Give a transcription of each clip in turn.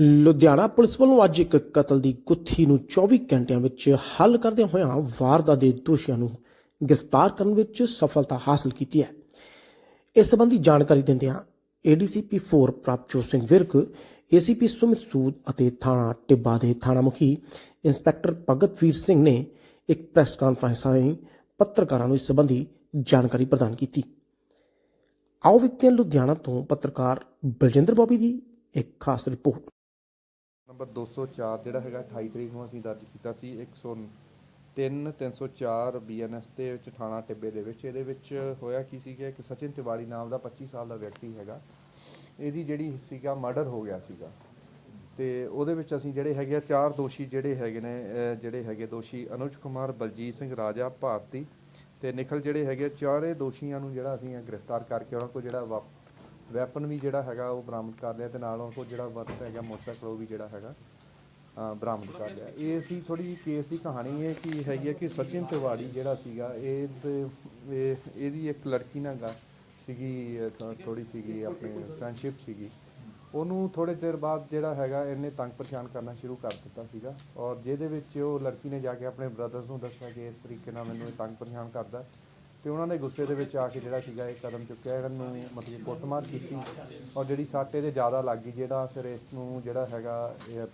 Ludhiana police ਵੱਲੋਂ ਅੱਜ ਇੱਕ ਕਤਲ ਦੀ ਗੁੱਥੀ ਨੂੰ 24 ਘੰਟਿਆਂ ਵਿੱਚ ਹੱਲ ਕਰਦਿਆਂ ਹੋਇਆਂ ਵਾਰਦਾਤ ਦੇ ਦੋਸ਼ੀਆਂ ਨੂੰ ਗ੍ਰਿਫਤਾਰ ਕਰਨ ਵਿੱਚ ਸਫਲਤਾ ਹਾਸਲ ਕੀਤੀ ਹੈ। ਇਸ ਸੰਬੰਧੀ ਜਾਣਕਾਰੀ ਦਿੰਦਿਆਂ ਏਡੀਸੀਪੀ 4 ਪ੍ਰਭਜੋਤ ਸਿੰਘ ਵਿਰਕ ਏਸੀਪੀ ਸੁਮਿਤ ਸੂਦ ਅਤੇ ਥਾਣਾ ਟਿੱਬਾ ਦੇ ਥਾਣਾ ਮੁਖੀ ਇੰਸਪੈਕਟਰ ਭਗਤਵੀਰ ਸਿੰਘ ਨੇ ਇੱਕ ਪ੍ਰੈਸ ਕਾਨਫਰੰਸ ਰਾਹੀਂ ਪੱਤਰਕਾਰਾਂ ਨੂੰ ਇਸ ਸੰਬੰਧੀ ਜਾਣਕਾਰੀ ਪ੍ਰਦਾਨ ਕੀਤੀ। ਆਓ ਵੇਖਦੇ ਲੁਧਿਆਣਾ ਤੋਂ ਪੱਤਰਕਾਰ ਬਲਜਿੰਦਰ ਬੋਬੀ ਦੀ ਇੱਕ ਖਾਸ ਰਿਪੋਰਟ। ਨੰਬਰ 204 ਜਿਹੜਾ ਹੈਗਾ 28 ਤਰੀਕ ਨੂੰ ਅਸੀਂ ਦਰਜ ਕੀਤਾ ਸੀ 103 304 ਬੀਐਨਐਸ ਦੇ ਵਿੱਚ ਥਾਣਾ ਟਿੱਬੇ ਦੇ ਵਿੱਚ। ਇਹਦੇ ਵਿੱਚ ਹੋਇਆ ਕੀ ਸੀਗਾ ਕਿ ਸਚਿਨ ਤਿਵਾੜੀ ਨਾਮ ਦਾ 25 ਸਾਲ ਦਾ ਵਿਅਕਤੀ ਹੈਗਾ। ਇਹਦੀ ਜਿਹੜੀ ਸੀਗਾ ਮਰਡਰ ਹੋ ਗਿਆ ਸੀਗਾ। ਤੇ ਉਹਦੇ ਵਿੱਚ ਅਸੀਂ ਜਿਹੜੇ ਹੈਗੇ ਆ ਚਾਰ ਦੋਸ਼ੀ ਜਿਹੜੇ ਹੈਗੇ ਨੇ ਜਿਹੜੇ ਹੈਗੇ ਦੋਸ਼ੀ ਅਨੁਜ ਕੁਮਾਰ ਬਲਜੀਤ ਸਿੰਘ ਰਾਜਾ ਭਾਰਤੀ ਤੇ ਨਿਖਲ ਜਿਹੜੇ ਹੈਗੇ ਆ, ਚਾਰੇ ਦੋਸ਼ੀਆਂ ਨੂੰ ਜਿਹੜਾ ਅਸੀਂ ਗ੍ਰਿਫਤਾਰ ਕਰਕੇ ਉਹਨਾਂ ਕੋਲ ਜਿਹੜਾ ਵਾ- ਵੈਪਨ ਵੀ ਜਿਹੜਾ ਹੈਗਾ ਉਹ ਬਰਾਮਦ ਕਰ ਲਿਆ ਤੇ ਨਾਲ ਉਹ ਕੋਲ ਜਿਹੜਾ ਵਰਤ ਹੈਗਾ, ਮੋਟਰਸਾਈਕਲ ਉਹ ਵੀ ਜਿਹੜਾ ਹੈਗਾ ਬਰਾਮਦ ਕਰ ਲਿਆ। ਇਹ ਸੀ ਥੋੜੀ ਕੇਸ ਦੀ ਕਹਾਣੀ ਹੈ ਕਿ ਹੈਗੀ ਹੈ ਕਿ ਸਚਿਨ ਤਿਵਾੜੀ ਜਿਹੜਾ ਸੀਗਾ, ਇਹ ਇਹ, ਇਹਦੀ ਇੱਕ ਲੜਕੀ ਨਾਲ ਗਾ ਸੀਗੀ ਥੋੜੀ ਸੀਗੀ ਆਪਣੀ ਫਰੈਂਡਸ਼ਿਪ ਸੀਗੀ। ਉਹਨੂੰ ਥੋੜੇ ਦੇਰ ਬਾਅਦ ਜਿਹੜਾ ਹੈਗਾ ਇਹਨੇ ਤੰਗ ਪਰੇਸ਼ਾਨ ਕਰਨਾ ਸ਼ੁਰੂ ਕਰ ਦਿੱਤਾ ਸੀਗਾ ਔਰ ਜਿਹਦੇ ਵਿੱਚ ਉਹ ਲੜਕੀ ਨੇ ਜਾ ਕੇ ਆਪਣੇ ਬ੍ਰਦਰਸ ਨੂੰ ਦੱਸਿਆ ਕਿ ਇਸ ਤਰੀਕੇ ਨਾਲ ਮੈਨੂੰ ਇਹ ਤੰਗ ਪਰੇਸ਼ਾਨ ਕਰਦਾ। ਤੇ ਉਹਨਾਂ ਨੇ ਗੁੱਸੇ ਦੇ ਵਿੱਚ ਆ ਕੇ ਜਿਹੜਾ ਸੀਗਾ ਇਹ ਕਦਮ ਚੁੱਕਿਆ, ਇਹਨਾਂ ਨੂੰ ਮਤਲਬ ਕਿ ਕੁੱਟਮਾਰ ਕੀਤੀ ਔਰ ਜਿਹੜੀ ਸੱਟ ਇਹਦੇ ਜ਼ਿਆਦਾ ਲੱਗ ਗਈ ਜਿਹੜਾ ਫਿਰ ਇਸ ਨੂੰ ਜਿਹੜਾ ਹੈਗਾ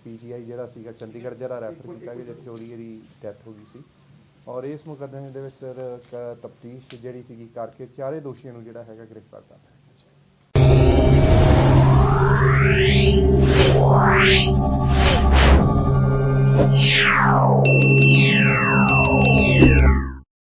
ਪੀਜੀਆਈ ਜਿਹੜਾ ਸੀਗਾ, ਚੰਡੀਗੜ੍ਹ ਜਿਹੜਾ ਰੈਫਰ ਕੀਤਾ ਗਿਆ, ਜਿੱਥੇ ਉਹਦੀ ਇਹਦੀ ਡੈਥ ਹੋ ਗਈ ਸੀ ਔਰ ਇਸ ਮੁਕੱਦਮੇ ਦੇ ਵਿੱਚ ਸਰ ਤਫਤੀਸ਼ ਜਿਹੜੀ ਸੀਗੀ ਕਰਕੇ ਚਾਰੇ ਦੋਸ਼ੀਆਂ ਨੂੰ ਜਿਹੜਾ ਹੈਗਾ ਗ੍ਰਿਫਤਾਰ ਕਰ ਲਿਆ Yeah.